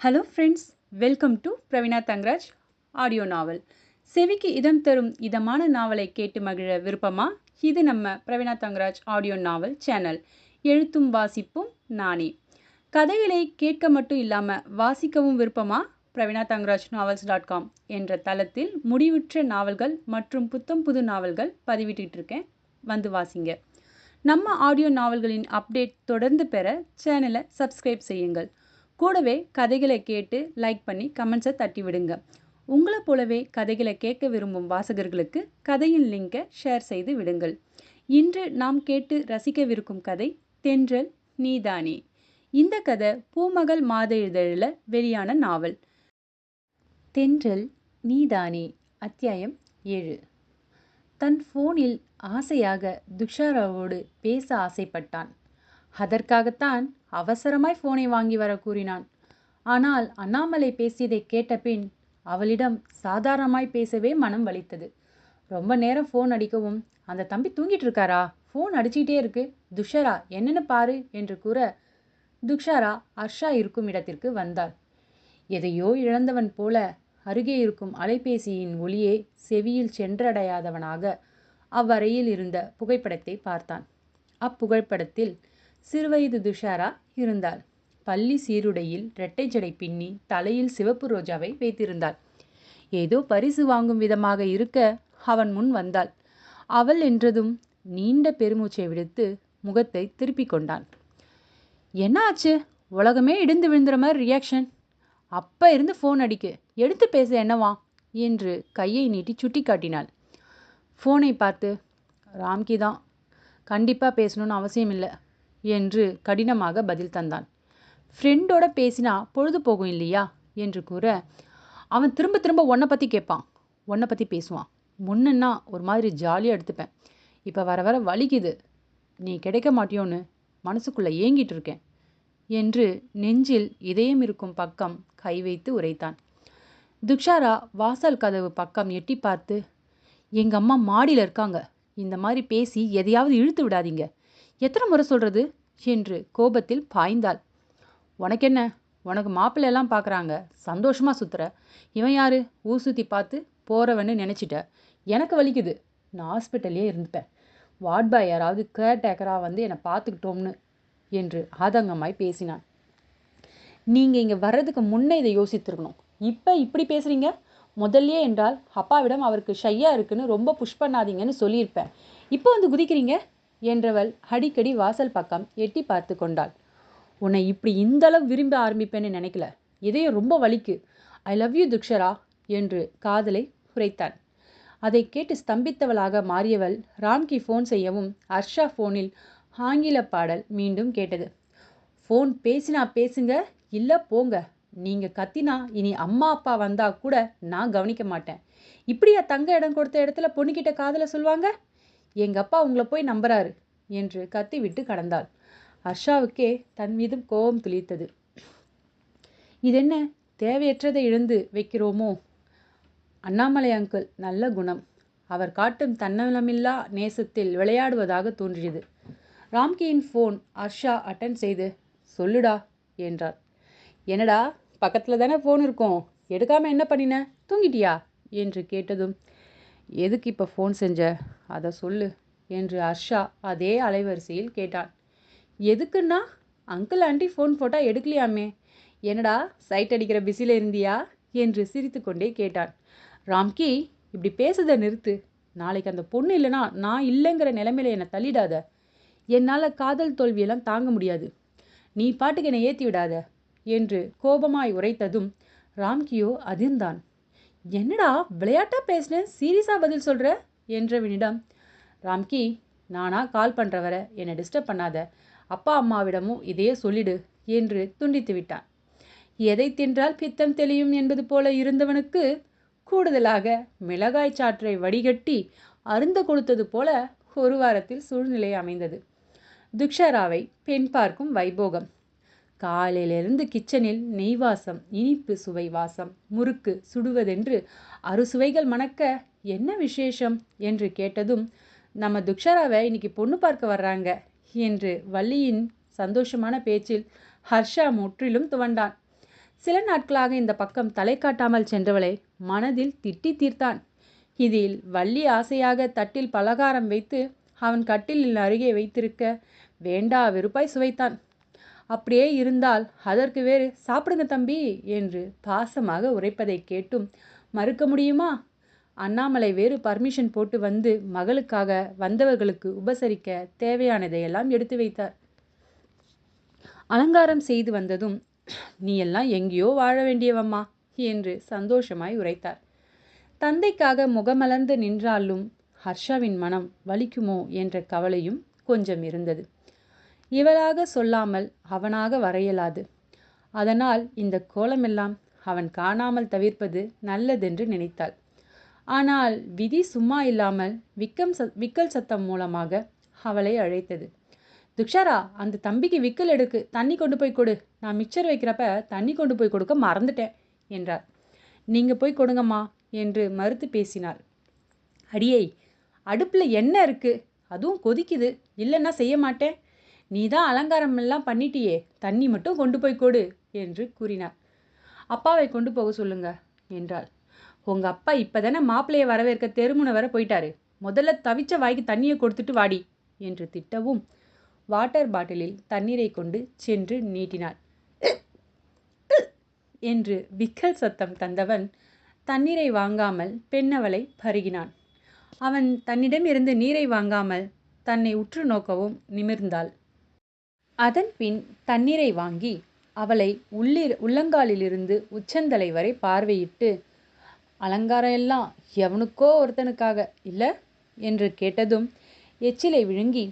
Hello friends welcome to Praveena Thangaraj audio novel செவிக்கு இதம் தரும் இதமான நாவலை கேட்டு மகிழ விருப்பமா? இது நம்ம Praveena Thangaraj audio novel channel எழுத்தும் வாசிப்பும் நானே. கதைகளை கேட்க மட்டும் இல்லாமல் வாசிக்கவும் விருப்பமா? Praveena Thangaraj novels dot com என்ற தளத்தில் முடிவுற்ற நாவல்கள் மற்றும் புத்தம் புது நாவல்கள் பதிவிட்டு இருக்கேன். வந்து வாசிங்க. நம்ம ஆடியோ நாவல்களின் அப்டேட் தொடர்ந்து பெற சேனலை சப்ஸ்கிரைப் செய்யுங்கள். கூடவே கதைகளை கேட்டு லைக் பண்ணி கமெண்ட்ஸை தட்டி விடுங்க உங்களை போலவே கதைகளை கேட்க விரும்பும் வாசகர்களுக்கு கதையின் லிங்கை ஷேர் செய்து விடுங்கள். இன்று நாம் கேட்டு ரசிக்கவிருக்கும் கதை தென்றல் நீதானே. இந்த கதை பூமகள் மாத இதழில் வெளியான நாவல். தென்றல் நீதானே அத்தியாயம் ஏழு. தன் ஃபோனில் ஆசையாக துஷாராவோடு பேச ஆசைப்பட்டான். அதற்காகத்தான் அவசரமாய் ஃபோனை வாங்கி வர கூறினான். ஆனால் அண்ணாமலை பேசியதை கேட்டபின் அவளிடம் சாதாரணமாய் பேசவே மனம் வலித்தது. ரொம்ப நேரம் ஃபோன் அடிக்கவும் அந்த தம்பி தூங்கிட்டு இருக்காரா? ஃபோன் அடிச்சிட்டே இருக்கு. துஷரா என்னென்னு பாரு என்று கூற துஷாரா அர்ஷா இருக்கும் இடத்திற்கு வந்தாள். எதையோ இழந்தவன் போல அருகே இருக்கும் அலைபேசியின் ஒளியே செவியில் சென்றடையாதவனாக அவ்வறையில் இருந்த புகைப்படத்தை பார்த்தான். அப்புகைப்படத்தில் சிறுவயது துஷாரா இருந்தாள். பள்ளி சீருடையில் இரட்டை ஜடை பின்னி தலையில் சிவப்பு ரோஜாவை வைத்திருந்தாள். ஏதோ பரிசு வாங்கும் விதமாக இருக்க அவன் முன் வந்தாள். அவள் என்றதும் நீண்ட பெருமூச்சை விடுத்து முகத்தை திருப்பிக் கொண்டான். என்ன ஆச்சு? உலகமே இடிந்து விழுந்துற மாதிரி ரியாக்ஷன் அப்ப இருந்து ஃபோன் அடிக்கு. எடுத்து பேச என்னவா? என்று கையை நீட்டி சுட்டி காட்டினாள் ஃபோனை பார்த்து ராம்கி தான். கண்டிப்பாக பேசணும்னு அவசியம் இல்லை என்று கடினமாக பதில் தந்தான். ஃப்ரெண்டோட பேசினா பொழுது போகும் இல்லையா? என்று கூற அவன் திரும்ப திரும்ப உன்னை பற்றி கேட்பான். உன்னை பற்றி பேசுவான். முன்னன்னா ஒரு மாதிரி ஜாலியாக எடுத்துப்பேன். இப்போ வர வர வலிக்குது. நீ கிடைக்க மாட்டியோன்னு மனசுக்குள்ளே ஏங்கிட்டு இருக்கேன் என்று நெஞ்சில் இதயம் இருக்கும் பக்கம் கை வைத்து உரைத்தான். துக்ஷாரா வாசல் கதவு பக்கம் எட்டி பார்த்து எங்கள் அம்மா மாடியில் இருக்காங்க. இந்த மாதிரி பேசி எதையாவது இழுத்து விடாதீங்க. எத்தனை முறை சொல்கிறது என்று கோபத்தில் பாய்ந்தாள். உனக்கென்ன? உனக்கு மாப்பிள்ளையெல்லாம் பார்க்குறாங்க சந்தோஷமாக சுற்றுற இவன் யார்? ஊர் சுற்றி பார்த்து போகிறவன்னு நினச்சிட்ட. எனக்கு வலிக்குது. நான் ஹாஸ்பிட்டல்லையே இருந்துப்பேன். வார்ட் பாய் யாராவது கேர்டேக்கராக வந்து என்னை பார்த்துக்கிட்டோம்னு என்று ஆதங்கமாய் பேசினான். நீங்கள் இங்கே வர்றதுக்கு முன்னே இதை யோசித்திருக்கணும். இப்போ இப்படி பேசுகிறீங்க முதல்லே என்றால் அப்பாவிடம் அவருக்கு ஷையாக இருக்குன்னு ரொம்ப புஷ் பண்ணாதீங்கன்னு சொல்லியிருப்பேன். இப்போ வந்து குதிக்கிறீங்க? என்றவள் அடிக்கடி வாசல் பக்கம் எட்டி பார்த்து கொண்டாள். உன்னை இப்படி இந்தளவு விரும்ப ஆரம்பிப்பேன்னு நினைக்கல. இதயம் ரொம்ப வலிக்கு. ஐ லவ் யூ துக்ஷரா என்று காதலை குறைத்தான் அதை கேட்டு ஸ்தம்பித்தவளாக மாறியவள் ராம்கி ஃபோன் செய்யவும் ஹர்ஷா ஃபோனில் ஆங்கில பாடல் மீண்டும் கேட்டது. ஃபோன் பேசினா பேசுங்க இல்லை போங்க. நீங்கள் கத்தினா இனி அம்மா அப்பா வந்தா கூட நான் கவனிக்க மாட்டேன். இப்படியா தங்க இடம் கொடுத்த இடத்துல பொண்ணுக்கிட்ட காதலை சொல்லுவாங்க எங்கள் அப்பா உங்களை போய் நம்புறாரு என்று கத்திவிட்டு கடந்தாள். ஹர்ஷாவுக்கே தன் மீதும் கோபம் துளித்தது. இதென்ன? தேவையற்றதை இழந்து வைக்கிறோமோ? அண்ணாமலை அங்கிள் நல்ல குணம். அவர் காட்டும் தன்னலமில்லா நேசத்தில் விளையாடுவதாக தோன்றியது. ராம்கியின் ஃபோன் ஹர்ஷா அட்டன் செய்து சொல்லுடா என்றார் என்னடா பக்கத்தில் தானே ஃபோன் இருக்கும். எடுக்காமல் என்ன பண்ணின? தூங்கிட்டியா? என்று கேட்டதும் எதுக்கு இப்போ ஃபோன் செஞ்ச? அதை சொல்லு என்று ஹர்ஷா அதே அலைவரிசையில் கேட்டான் எதுக்குன்னா அங்கிள் ஆண்டி ஃபோன் போட்டால் எடுக்கலையாமே? என்னடா சைட் அடிக்கிற பிஸியில் இருந்தியா? என்று சிரித்து கொண்டே கேட்டான் ராம்கி இப்படி பேசுதை நிறுத்து. நாளைக்கு அந்த பொண்ணு இல்லைனா நான் இல்லைங்கிற நிலைமையில என்னை தள்ளிடாத. என்னால் காதல் தோல்வியெல்லாம் தாங்க முடியாது. நீ பாட்டுக்கு என்னை ஏற்றி விடாத என்று கோபமாய் உரைத்ததும் ராம்கியோ அதிர்ந்தான். என்னடா விளையாட்டாக பேசினேன் சீரியஸாக பதில் சொல்கிற என்றவனிடம் ராம்கி நானா கால் பண்ணுறவரை என்னை டிஸ்டர்ப் பண்ணாத. அப்பா அம்மாவிடமும் இதையே சொல்லிடு என்று துண்டித்து விட்டான். எதை தின்றால் பித்தம் தெளியும் என்பது போல இருந்தவனுக்கு கூடுதலாக மிளகாய் சாற்றை வடிகட்டி அருந்த கொடுத்தது போல ஒரு வாரத்தில் சூழ்நிலை அமைந்தது. துக்ஷராவை பெண் பார்க்கும் வைபோகம். காலையிலிருந்து கிச்சனில் நெய் வாசம் இனிப்பு சுவை வாசம் முறுக்கு சுடுவதென்று அறுசுவைகள் மணக்க என்ன விசேஷம்? என்று கேட்டதும் நம்ம துக்ஷராவை இன்னைக்கு பொண்ணு பார்க்க வர்றாங்க என்று வள்ளியின் சந்தோஷமான பேச்சில் ஹர்ஷா முற்றிலும் துவண்டான். சில நாட்களாக இந்த பக்கம் தலை காட்டாமல் சென்றவளை மனதில் திட்டி தீர்த்தான். இதில் வள்ளி ஆசையாக தட்டில் பலகாரம் வைத்து அவன் கட்டிலில் அருகே வைத்திருக்க வேண்டா வெறுப்பாய் சுவைத்தான். அப்படியே இருந்தால் அதற்கு வேறு சாப்பிடுங்க தம்பி என்று பாசமாக உரைப்பதை கேட்டும். மறுக்க முடியுமா? அண்ணாமலை வேறு பர்மிஷன் போட்டு வந்து மகளுக்காக வந்தவர்களுக்கு உபசரிக்க தேவையானதையெல்லாம் எடுத்து வைத்தார். அலங்காரம் செய்து வந்ததும் நீ எல்லாம் எங்கேயோ வாழ வேண்டியவம்மா என்று சந்தோஷமாய் உரைத்தார். தந்தைக்காக முகமலர்ந்து நின்றாலும் ஹர்ஷாவின் மனம் வலிக்குமோ என்ற கவலையும் கொஞ்சம் இருந்தது. இவளாக சொல்லாமல் அவனாக வரையலாது. அதனால் இந்த கோலமெல்லாம் அவன் காணாமல் தவிர்ப்பது நல்லதென்று நினைத்தாள். ஆனால் விதி சும்மா இல்லாமல் விக்கம் ச விக்கல் சத்தம் மூலமாக அவளை அழைத்தது. துக்ஷாரா அந்த தம்பிக்கு விக்கல் எடுக்கு தண்ணி கொண்டு போய் கொடு. நான் மிக்சர் வைக்கிறப்ப தண்ணி கொண்டு போய் கொடுக்க மறந்துட்டேன் என்றார் நீங்கள் போய் கொடுங்கம்மா என்று மறுத்து பேசினாள். அடியை அடுப்பில் என்ன இருக்கு. அதுவும் கொதிக்குது. இல்லைன்னா செய்ய மாட்டேன். நீ தான் அலங்காரம் எல்லாம் பண்ணிட்டியே தண்ணி மட்டும் கொண்டு போய் கொடு என்று கூறினார். அப்பாவை கொண்டு போக சொல்லுங்க என்றாள். உங்க அப்பா இப்பதானே மாப்பிள்ளையை வரவேற்க தெருமுனை வர போயிட்டாரு. முதல்ல தவிச்ச வாய்க்கு தண்ணியை கொடுத்துட்டு வாடி என்று திட்டவும் வாட்டர் பாட்டிலில் தண்ணீரை கொண்டு சென்று நீட்டினாள். என்று விக்கல் சத்தம் தந்தவன் தண்ணீரை வாங்காமல் பெண்ணவளை பருகினான். அவன் தன்னிடமிருந்து நீரை வாங்காமல் தன்னை உற்று நோக்கவும் நிமிர்ந்தாள். அதன்பின் தண்ணீரை வாங்கி அவளை உள்ளிர் உள்ளங்காலிலிருந்து உச்சந்தலை வரை பார்வையிட்டு அலங்காரம் எல்லாம் எவனுக்கோ ஒருத்தனுக்காக இல்லை? என்று கேட்டதும் எச்சிலை விழுங்கி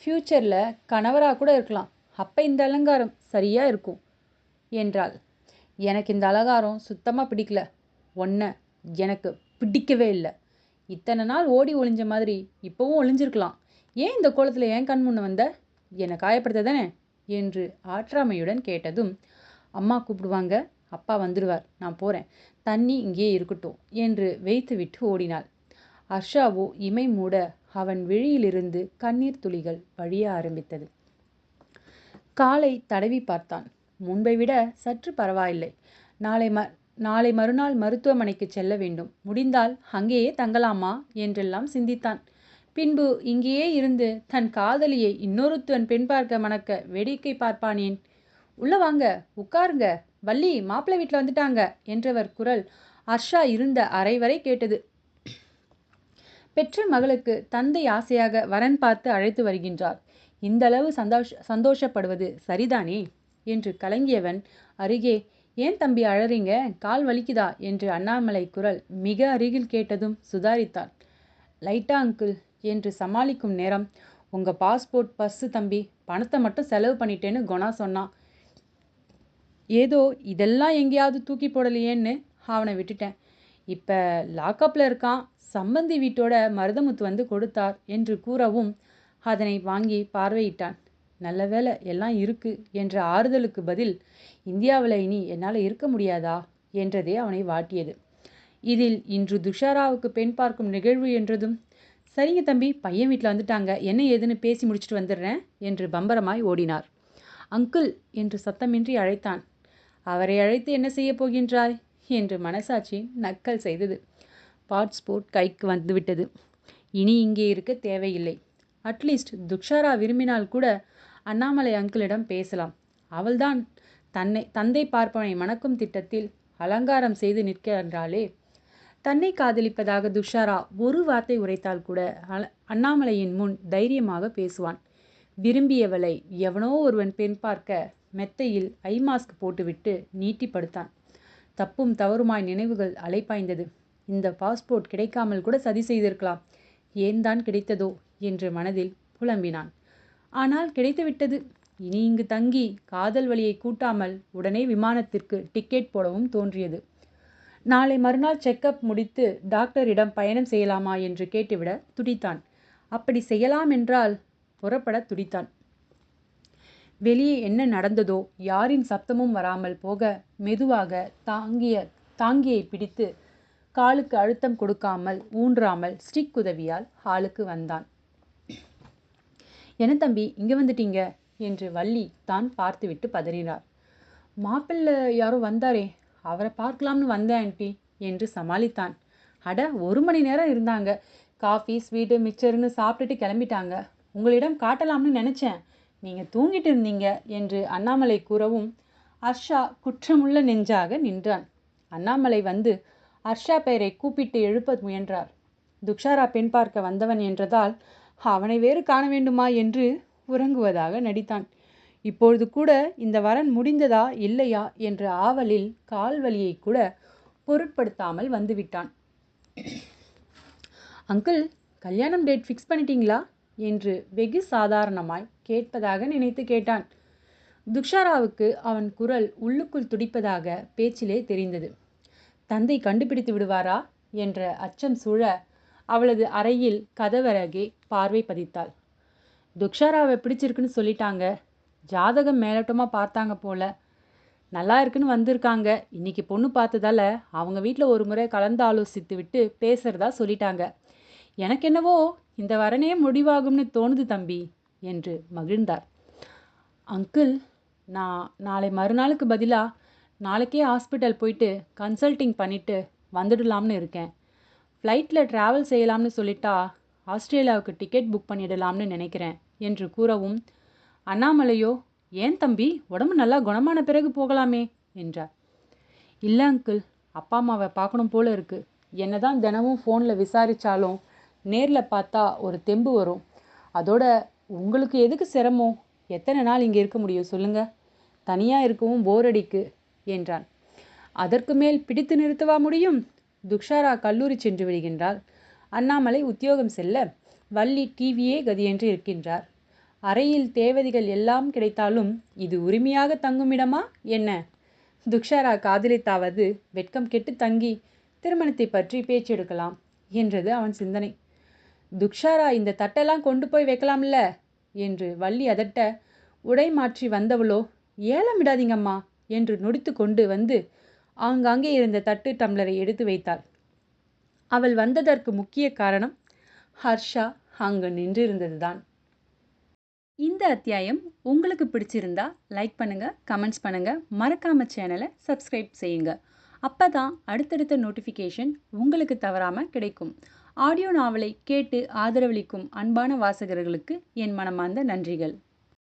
ஃப்யூச்சரில் கணவராக கூட இருக்கலாம். அப்போ இந்த அலங்காரம் சரியாக இருக்கும். என்றாள். எனக்கு இந்த அலங்காரம் சுத்தமாக பிடிக்கல. ஒன்றை எனக்கு பிடிக்கவே இல்லை. இத்தனை நாள் ஓடி ஒளிஞ்ச மாதிரி இப்போவும் ஒளிஞ்சிருக்கலாம். ஏன் இந்த கோலத்தில் ஏன் கண் முன்ன வந்த? என்னை காயப்படுத்த தானே என்று ஆற்றாமையுடன் கேட்டதும் அம்மா கூப்பிடுவாங்க அப்பா வந்துடுவார் நான் போகிறேன் தண்ணி இங்கேயே இருக்கட்டும் என்று வைத்துவிட்டு ஓடினாள். அர்ஷாவோ இமை மூட அவன் விழியிலிருந்து கண்ணீர் துளிகள் வழிய ஆரம்பித்தது. காலை தடவி பார்த்தான். முன்பை விட சற்று பரவாயில்லை. நாளை ம நாளை மறுநாள் மருத்துவமனைக்கு செல்ல வேண்டும். முடிந்தால் அங்கேயே தங்கலாமா? என்றெல்லாம் சிந்தித்தான். பின்பு இங்கேயே இருந்து தன் காதலியை இன்னொருத்தன் பெண் பார்க்க மணக்க வேடிக்கை பார்ப்பானேன். உள்ள வாங்க உட்காருங்க. வள்ளி மாப்பிள்ளை வீட்டில் வந்துட்டாங்க என்றவர் குரல் ஹர்ஷா இருந்த அறை வரை கேட்டது. பெற்ற மகளுக்கு தந்தை ஆசையாக வரன் பார்த்து அழைத்து வருகின்றார். இந்த அளவு சந்தோஷ சந்தோஷப்படுவது சரிதானே? என்று கலங்கியவன் அருகே ஏன் தம்பி அழறீங்க? கால் வலிக்குதா? என்று அண்ணாமலை குரல் மிக அருகில் கேட்டதும் சுதாரித்தான். லைட்டா அங்கிள். என்று சமாளிக்கும் நேரம். உங்க பாஸ்போர்ட் பஸ்ஸு தம்பி பணத்தை மட்டும் செலவு பண்ணிட்டேன்னு குணா சொன்னான் ஏதோ இதெல்லாம் எங்கேயாவது தூக்கி போடலையேன்னு அவனை விட்டுட்டேன். இப்போ லாக்கப்பில் இருக்கான். சம்பந்தி வீட்டோட மருதமுத்து வந்து கொடுத்தார் என்று கூறவும் அதனை வாங்கி பார்வையிட்டான். நல்ல வேலை எல்லாம் இருக்கு என்ற ஆறுதலுக்கு பதில் இந்தியாவில் இனி என்னால் இருக்க முடியாதா? என்றதே அவனை வாட்டியது. இதில் இன்று துஷாராவுக்கு பெண் பார்க்கும் நிகழ்வு என்றதும் சரிங்க தம்பி பையன் வீட்டில் வந்துட்டாங்க. என்ன ஏதுன்னு பேசி முடிச்சுட்டு வந்துடுறேன் என்று பம்பரமாய் ஓடினார். அங்கிள் என்று சத்தமின்றி அழைத்தான். அவரை அழைத்து என்ன செய்ய போகின்றாய்? என்று மனசாட்சி நக்கல் செய்தது. பாஸ்போர்ட் கைக்கு வந்துவிட்டது இனி இங்கே இருக்க தேவையில்லை. அட்லீஸ்ட் துக்ஷாரா விரும்பினால் கூட அண்ணாமலை அங்கிளிடம் பேசலாம். அவள்தான் தன்னை தந்தை பார்ப்பனை மணக்கும் திட்டத்தில் அலங்காரம் செய்து நிற்கின்றாளே. தன்னை காதலிப்பதாக துஷாரா ஒரு வார்த்தை உரைத்தால் கூட அண்ணாமலையின் முன் தைரியமாக பேசுவான். விரும்பியவளை எவனோ ஒருவன் பெண் பார்க்க மெத்தையில் ஐ மாஸ்க் போட்டுவிட்டு நீட்டி படுத்தான் தப்பும் தவறுமாய் நினைவுகள் அலைப்பாய்ந்தது. இந்த பாஸ்போர்ட் கிடைக்காமல் கூட சதி செய்திருக்கலாம். ஏன் தான் கிடைத்ததோ என்று மனதில் புலம்பினான். ஆனால் கிடைத்துவிட்டது. இனி இங்கு தங்கி காதல் வழியை கூட்டாமல் உடனே விமானத்திற்கு டிக்கெட் போடவும் தோன்றியது. நாளை மறுநாள் செக்கப் முடித்து டாக்டரிடம் பயணம் செய்யலாமா என்று கேட்டுவிட துடித்தான். அப்படி செய்யலாம் என்றால் புறப்பட துடித்தான். வெளியே என்ன நடந்ததோ யாரின் சப்தமும் வராமல் போக மெதுவாக தாங்கிய தாங்கியை பிடித்து காலுக்கு அழுத்தம் கொடுக்காமல் ஊன்றாமல் ஸ்டிக் உதவியால் ஹாலுக்கு வந்தான். என்ன தம்பி இங்கே வந்துட்டீங்க? என்று வள்ளி தான் பார்த்துவிட்டு பதறினார் மாப்பிள்ளை யாரோ வந்தாரே அவரை பார்க்கலாம்னு வந்தேன் ஆண்டி என்று சமாளித்தான். அட ஒரு மணி நேரம் இருந்தாங்க. காஃபி ஸ்வீட்டு மிக்சர்னு சாப்பிட்டுட்டு கிளம்பிட்டாங்க. உங்களிடம் காட்டலாம்னு நினச்சேன். நீங்கள் தூங்கிட்டு இருந்தீங்க என்று அண்ணாமலை கூறவும் ஹர்ஷா குற்றமுள்ள நெஞ்சாக நின்றான். அண்ணாமலை வந்து ஹர்ஷா பெயரை கூப்பிட்டு எழுப்ப முயன்றார். துக்ஷாரா பெண் பார்க்க வந்தவன் என்றதால் அவனை வேறு காண வேண்டுமா என்று உறங்குவதாக நடித்தான். இப்பொழுது கூட இந்த வரன் முடிந்ததா இல்லையா என்ற ஆவலில் கால்வலியை கூட பொருட்படுத்தாமல் வந்துவிட்டான். அங்கிள் கல்யாணம் டேட் ஃபிக்ஸ் பண்ணிட்டீங்களா? என்று வெகு சாதாரணமாய் கேட்பதாக நினைத்து கேட்டான். துக்ஷாராவுக்கு அவன் குரல் உள்ளுக்குள் துடிப்பதாக பேச்சிலே தெரிந்தது. தந்தை கண்டுபிடித்து விடுவாரா? என்ற அச்சம் சூழ அவளது அறையில் கதவரகே பார்வை பதித்தாள். துக்ஷாராவை பிடிச்சிருக்குன்னு சொல்லிட்டாங்க. ஜாதகம் மேலோட்டமாக பார்த்தாங்க போல. நல்லா இருக்குன்னு வந்திருக்காங்க. இன்னைக்கு பொண்ணு பார்த்ததால அவங்க வீட்டில் ஒரு முறை கலந்து ஆலோசித்து விட்டு பேசுறதா சொல்லிட்டாங்க. எனக்கு என்னவோ இந்த வரனே முடிவாகும்னு தோணுது தம்பி என்று மகிழ்ந்தார். அங்கிள் நான் நாளை மறுநாளுக்கு பதிலாக நாளைக்கே ஹாஸ்பிட்டல் போயிட்டு கன்சல்டிங் பண்ணிவிட்டு வந்துடலாம்னு இருக்கேன். ஃப்ளைட்டில் ட்ராவல் செய்யலாம்னு சொல்லிட்டா ஆஸ்திரேலியாவுக்கு டிக்கெட் புக் பண்ணிடலாம்னு நினைக்கிறேன் என்று கூறவும் அண்ணாமலையோ ஏன் தம்பி உடம்பு நல்லா குணமான பிறகு போகலாமே? என்றார். இல்லை அங்கிள். அப்பா அம்மாவை பார்க்கணும் போல இருக்கு. என்னதான் தினமும் ஃபோனில் விசாரித்தாலும் நேரில் பார்த்தா ஒரு தெம்பு வரும். அதோட உங்களுக்கு எதுக்கு சிரமம்? எத்தனை நாள் இங்கே இருக்க முடியும் சொல்லுங்க. தனியாக இருக்கவும் போர் அடிக்கு என்றான். அதற்கு மேல் பிடித்து நிறுத்தவா முடியும்? துக்ஷாரா கல்லூரி சென்று விடுகின்றாள். அண்ணாமலை உத்தியோகம் செல்ல வள்ளி டிவியே கதியென்று இருக்கின்றார். அறையில் தேவதைகள் எல்லாம் கிடைத்தாலும் இது உரிமையாக தங்குமிடமா? என்ன? துக்ஷாரா காதலித்தாவது வெட்கம் கெட்டு தங்கி திருமணத்தை பற்றி பேச்செடுக்கலாம் என்றது அவன் சிந்தனை. துக்ஷாரா இந்த தட்டெல்லாம் கொண்டு போய் வைக்கலாம்ல? என்று வள்ளி அதட்ட உடை மாற்றி வந்தவளோ ஏலம் விடாதீங்கம்மா என்று நொடித்து கொண்டு வந்து ஆங்காங்கே இருந்த தட்டு டம்ளரை எடுத்து வைத்தாள். அவள் வந்ததற்கு முக்கிய காரணம் ஹர்ஷா அங்கு நின்றிருந்ததுதான். இந்த அத்தியாயம் உங்களுக்கு பிடிச்சிருந்தா லைக் பண்ணுங்கள் கமெண்ட்ஸ் பண்ணுங்கள் மறக்காமல் சேனலை சப்ஸ்கிரைப் செய்யுங்க. அப்பதான் அடுத்தடுத்த நோட்டிஃபிகேஷன் உங்களுக்கு தவறாமல் கிடைக்கும். ஆடியோ நாவலை கேட்டு ஆதரவளிக்கும் அன்பான வாசகர்களுக்கு என் மனமார்ந்த நன்றிகள்.